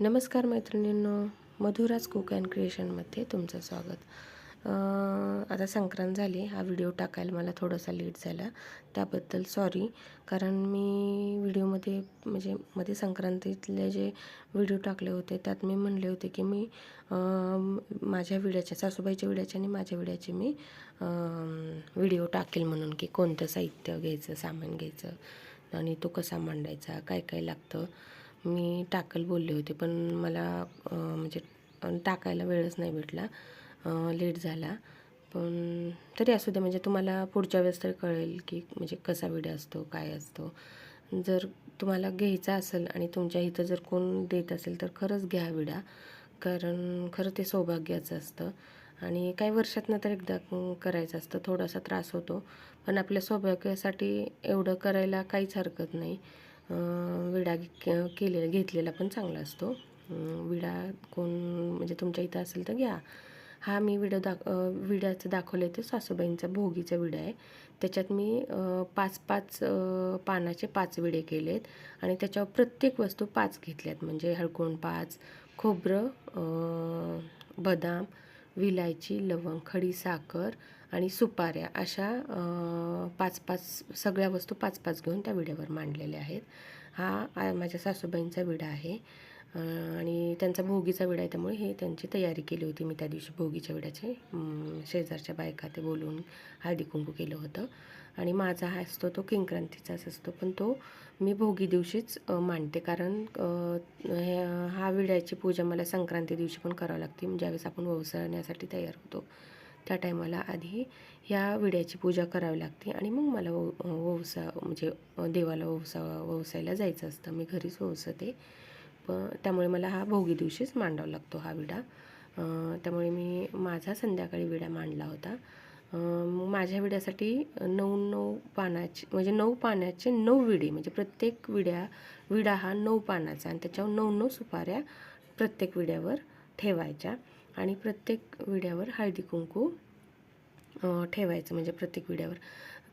नमस्कार मैत्रिणींनो Madhuraj cook and क्रिएशनमध्ये तुमचं स्वागत. आता संक्रांत झाली हा व्हिडिओ टाकायला मला थोडासा लेट झाला. त्याबद्दल सॉरी कारण मी व्हिडिओमध्ये म्हणजे मध्ये संक्रांतीतले जे व्हिडिओ टाकले होते त्यात मी म्हणले होते की मी माझ्या विड्याच्या सासूबाईच्या व्हिडिओचे आणि माझ्या विड्याचे मी व्हिडिओ टाकेल म्हणून की कोणतं साहित्य घ्यायचं सामान घ्यायचं आणि तो कसा मांडायचा काय काय लागतं. मी टाकल बोलले होते पण मला म्हणजे टाकायला वेळच नाही भेटला. लेट झाला. पण तरी असू दे म्हणजे तुम्हाला पुढच्या वेळेस तरी कळेल की म्हणजे कसा व्हिडिओ असतो काय असतो. जर तुम्हाला घ्यायचा असेल आणि तुमच्या इथं जर कोण देत असेल तर खरंच घ्या विडा. कारण खरं ते सौभाग्याचं असतं. आणि काही वर्षातनं तर एकदा करायचं असतं थोडासा त्रास होतो. पण आपल्या सौभाग्यासाठी एवढं करायला काहीच हरकत नाही. विडा के- केलेला घेतलेला पण चांगला असतो. विडा कोण म्हणजे तुमच्या इथं असेल तर घ्या. हा मी विडा दाख विड्याचं दाखवले ते सासूबाईंचा भोगीचा विडा आहे. त्याच्यात मी पाच पाच पानाचे पाच विडे केलेत आणि त्याच्यावर प्रत्येक वस्तू पाच घेतल्यात. म्हणजे हळकोण पाच खोबरं बदाम विलायची लवंग खडी साखर आणि सुपाऱ्या अशा पाच पाच सगळ्या वस्तू पाच पाच घेऊन त्या विड्यावर मांडलेल्या आहेत. हा माझ्या सासूबाईंचा विडा आहे. आणि त्यांचा भोगीचा विडा आहे त्यामुळे हे त्यांची तयारी केली होती मी त्या दिवशी भोगीच्या विड्याचे. शेजारच्या बायका ते बोलवून हळदी कुंकू केलं होतं. आणि माझा हा असतो तो किंक्रांतीचाच असतो पण तो मी भोगी दिवशीच मांडते. कारण हे- हा विड्याची पूजा मला संक्रांती दिवशी पण करावी लागते. ज्यावेळेस आपण ववसळण्यासाठी तयार होतो. त्या टायमाला आधी ह्या विड्याची पूजा करावी लागते आणि मग मला व ववसा म्हणजे देवाला ववसा ववसायला जायचं असतं. मी घरीच ववसते. प त्यामुळे मला हा भोगी दिवशीच मांडावा लागतो हा विडा. त्यामुळे मी माझा संध्याकाळी विडा मांडला होता. मग माझ्या विड्यासाठी नऊ नऊ पानाचे म्हणजे नऊ पानाचे नऊ विडे म्हणजे प्रत्येक विड्या विडा हा नऊ पानाचा आणि त्याच्यावर नऊ नऊ सुपाऱ्या प्रत्येक विड्यावर ठेवायच्या आणि प्रत्येक विड्यावर हळदी कुंकू ठेवायचं म्हणजे प्रत्येक विड्यावर.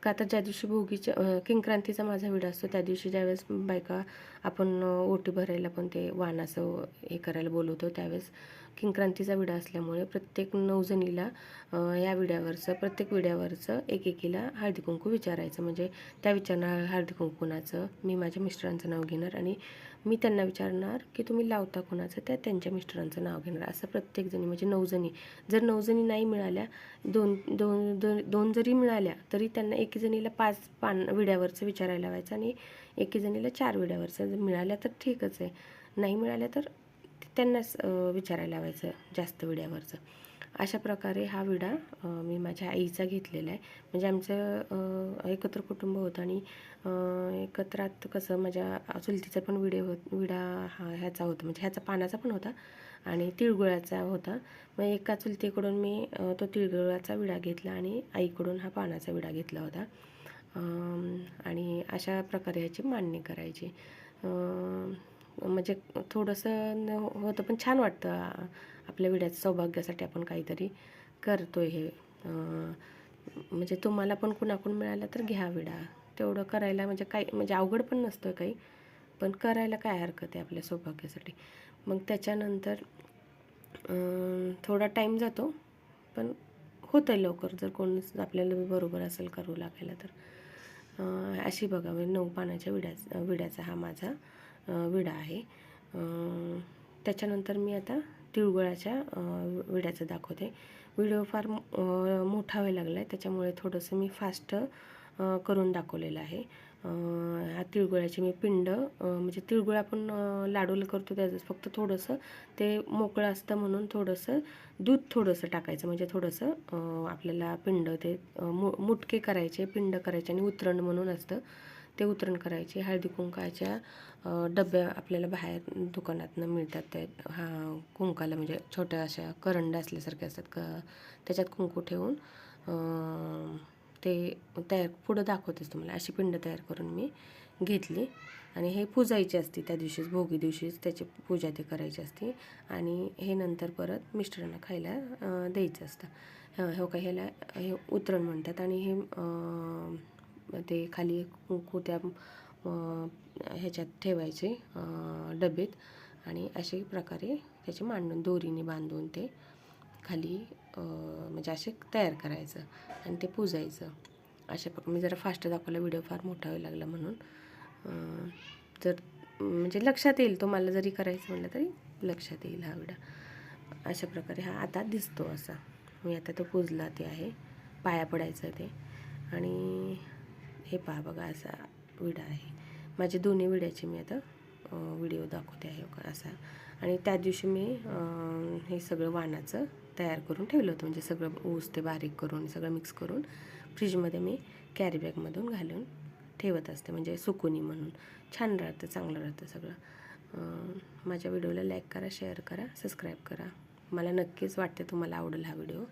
का तर ज्या दिवशी भोगीच्या किंक्रांतीचा माझा विडा असतो त्या दिवशी ज्यावेळेस बायका आपण ओटी भरायला पण ते वाणाचं हे करायला बोलवतो त्यावेळेस किंक्रांतीचा विडा असल्यामुळे प्रत्येक नऊजणीला या विड्यावरचं प्रत्येक विड्यावरचं एक एकीला हळदी कुंकू विचारायचं. म्हणजे त्या विचारणार हळदी कुंकू मी माझ्या मिस्टरांचं नाव घेणार आणि मी त्यांना विचारणार की तुम्ही लावता कोणाचं? त्या त्यांच्या मिस्टरांचं नाव घेणार. असं प्रत्येकजणी म्हणजे नऊजणी जर नऊजणी नाही मिळाल्या दोन दोन दोन दोन जरी मिळाल्या तरी त्यांना एकीजणीला पाच पान विड्यावरचं विचारायला लावायचं आणि एकीजणीला चार विड्यावरचं जर मिळाल्या तर ठीकच आहे. नाही मिळाल्या तर त्यांनाच विचारायला लावायचं जास्त विड्यावरचं. अशा प्रकारे हा विडा मी माझ्या आईचा घेतलेला आहे. म्हणजे आमचं एकत्र कुटुंब होतं आणि एकत्रात कसं माझ्या चुलतीचा पण विडे होत विडा हा ह्याचा होता. म्हणजे ह्याचा पानाचा पण होता आणि तिळगुळाचा होता. मग एका चुलतीकडून मी तो तिळगुळाचा विडा घेतला आणि आईकडून हा पानाचा विडा घेतला होता. आणि अशा प्रकारे ह्याची मांडणी करायची. म्हणजे थोडंसं न होतं पण छान वाटतं आपल्या विड्याचं सौभाग्यासाठी आपण काहीतरी करतो हे. म्हणजे तुम्हाला पण कुणाकडून मिळालं तर घ्या विडा. तेवढं करायला म्हणजे काही म्हणजे अवघड पण नसतं काही पण करायला काय हरकत आहे आपल्या सौभाग्यासाठी? मग त्याच्यानंतर थोडा टाईम जातो पण होतं लवकर. जर कोण आपल्याला बरोबर असेल करू लागायला तर. अशी बघा म्हणजे नऊ पानाच्या विड्याचा विड्याचा हा माझा विडा आहे. त्याच्यानंतर मी आता तिळगुळाच्या विड्याचं दाखवते. व्हिडिओ फार मोठा व्हायला लागला आहे त्याच्यामुळे थोडंसं मी फास्ट करून दाखवलेलं आहे. ह्या हा तिळगुळाची मी पिंड म्हणजे तिळगुळ आपण लाडूला करतो त्याचं फक्त थोडंसं ते मोकळं असतं म्हणून थोडंसं दूध थोडंसं टाकायचं. म्हणजे थोडंसं आपल्याला पिंड ते मु मुटके करायचे पिंड करायचे आणि उतरण म्हणून असतं. ते उतरण करायचे. हळदी कुंकाच्या डब्या आपल्याला बाहेर दुकानातनं मिळतात. ते हा कुंकाला म्हणजे छोट्या अशा करंड असल्यासारख्या असतात. क त्याच्यात कुंकू ठेवून ते तयार पुढं दाखवतेच तुम्हाला. अशी पिंड तयार करून मी घेतली. आणि हे पूजायची असते त्या दिवशीच भोगी दिवशीच त्याची पूजा ते करायची असते. आणि हे नंतर परत मिस्टरांना खायला द्यायचं असतं. हो, हो का ह्याला हे उतरण म्हणतात. आणि हे ते खाली कुंकू त्या ह्याच्यात ठेवायचे डबेत आणि अशा प्रकारे त्याचे मांडून दोरीने बांधून ते खाली म्हणजे असे तयार करायचं आणि ते पुजायचं. अशा प्रकारे मी जरा फास्ट दाखवला व्हिडिओ फार मोठा व्हायला लागला म्हणून. जर म्हणजे लक्षात येईल तो मला जरी करायचं म्हटलं तरी लक्षात येईल हा विडा अशा प्रकारे हा आता दिसतो असा. मी आता तो पुजला ते आहे. पाया पडायचं ते. आणि हे पहा बघा असा विडा आहे. माझे दोन्ही विड्याचे मी आता व्हिडिओ दाखवते आहे असा. आणि त्या दिवशी मी हे सगळं वाणाचं तयार करून ठेवलं होतं. म्हणजे सगळं ऊस ते बारीक करून सगळं मिक्स करून फ्रीजमध्ये मी कॅरीबॅगमधून घालून ठेवत असते. म्हणजे सुकुनी म्हणून. छान राहतं चांगलं राहतं सगळं. माझ्या व्हिडिओला लाईक करा शेअर करा सबस्क्राईब करा. मला नक्कीच वाटते तुम्हाला आवडेल हा व्हिडिओ